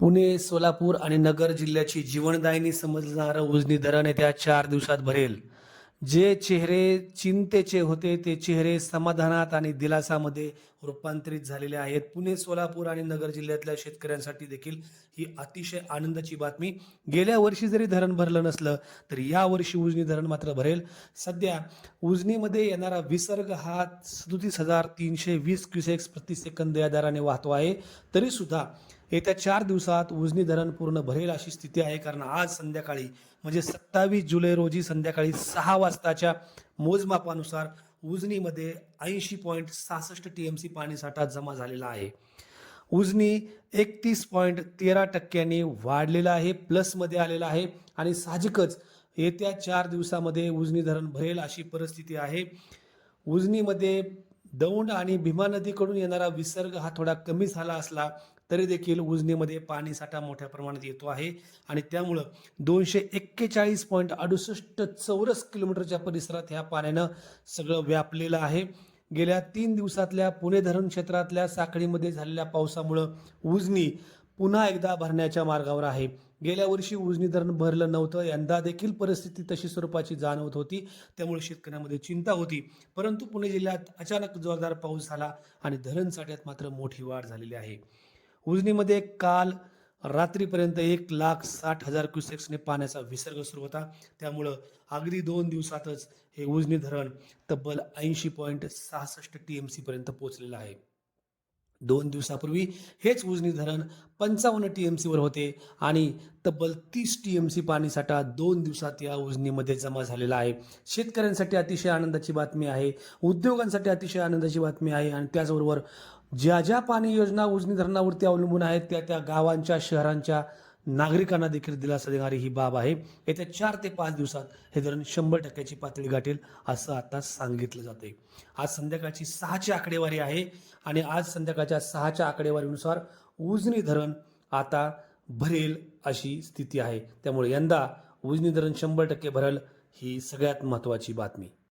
पुणे सोलापूर आणि नगर जिल्ह्याची जीवनदायिनी समजणारं उजनी धरण येत्या चार दिवसात भरेल. जे चेहरे चिंतेचे होते ते चेहरे समाधानात आणि दिलासामध्ये रूपांतरित झालेले आहेत. पुणे सोलापूर आणि नगर जिल्ह्यातल्या शेतकऱ्यांसाठी देखील ही अतिशय आनंदाची बातमी. गेल्या वर्षी जरी धरण भरलं नसलं तरी या वर्षी उजनी धरण मात्र भरेल. सध्या उजनीमध्ये येणारा विसर्ग हा सदोतीस हजार तीनशे वीस क्युसेक्स प्रति सेकंद या दराने वाहतो आहे. तरीसुद्धा येत्या चार दिवसात उजनी धरण पूर्ण भरेल अशी स्थिती आहे. कारण आज संध्याकाळी म्हणजे सत्तावीस जुलै रोजी संध्याकाळी सहा वाजताच्या मोजमापानुसार उजनीमध्ये ऐंशी पॉईंट सहासष्ट टी एम सी पाणीसाठा जमा झालेला आहे. उजनी एकतीस पॉईंट तेरा टक्क्यांनी वाढलेला आहे प्लसमध्ये आलेला आहे आणि साहजिकच येत्या चार दिवसामध्ये उजनी धरण भरेल अशी परिस्थिती आहे. उजनीमध्ये दौंड आणि भीमा नदीकडून येणारा विसर्ग हा थोडा कमी झाला असला तरी देखील उजनीमध्ये पाणीसाठा मोठ्या प्रमाणात येतो आहे. आणि त्यामुळं दोनशे एक्केचाळीस पॉईंट अडुसष्ट चौरस किलोमीटरच्या परिसरात ह्या पाण्यानं सगळं व्यापलेलं आहे. गेल्या तीन दिवसातल्या पुणे धरण क्षेत्रातल्या साखळीमध्ये झालेल्या पावसामुळं उजनी पुन्हा एकदा भरण्याच्या मार्गावर आहे. गेल्या वर्षी उजनी धरण भरलं नव्हतं. यंदा देखील परिस्थिती तशी स्वरूपाची जाणवत होती. त्यामुळे शेतकऱ्यांमध्ये चिंता होती. परंतु पुणे जिल्ह्यात अचानक जोरदार पाऊस झाला आणि धरण साठ्यात मात्र मोठी वाढ झालेली आहे. उजनीमध्ये काल रात्रीपर्यंत एक लाख साठ हजार क्युसेक्सने पाण्याचा विसर्ग सुरू होता. त्यामुळं अगदी दोन दिवसातच हे उजनी धरण तब्बल ऐंशी पॉईंट सहासष्ट टी एम सीपर्यंत पोहोचलेलं आहे. दोन दिवसापूर्वी हेच उजनी धरण पंचावन्न टी एम सीवर होते आणि तब्बल तीस टी एम सी पाणीसाठा दोन दिवसात या उजनीमध्ये जमा झालेला आहे. शेतकऱ्यांसाठी अतिशय आनंदाची बातमी आहे. उद्योगांसाठी अतिशय आनंदाची बातमी आहे आणि त्याचबरोबर ज्या ज्या पाणी योजना उजनी धरणावरती अवलंबून आहेत त्या त्या गावांच्या शहरांच्या नागरिकांना देखील दिलासा देणारी ही बाब आहे. येत्या चार ते पाच दिवसात हे धरण शंभर टक्क्याची पातळी गाठेल असं आता सांगितलं जाते आज संध्याकाळची सहाची आकडेवारी आहे आणि आज संध्याकाळच्या सहाच्या आकडेवारीनुसार उजनी धरण आता भरेल अशी स्थिती आहे. त्यामुळे यंदा उजनी धरण शंभर टक्के भरेल ही सगळ्यात महत्त्वाची बातमी.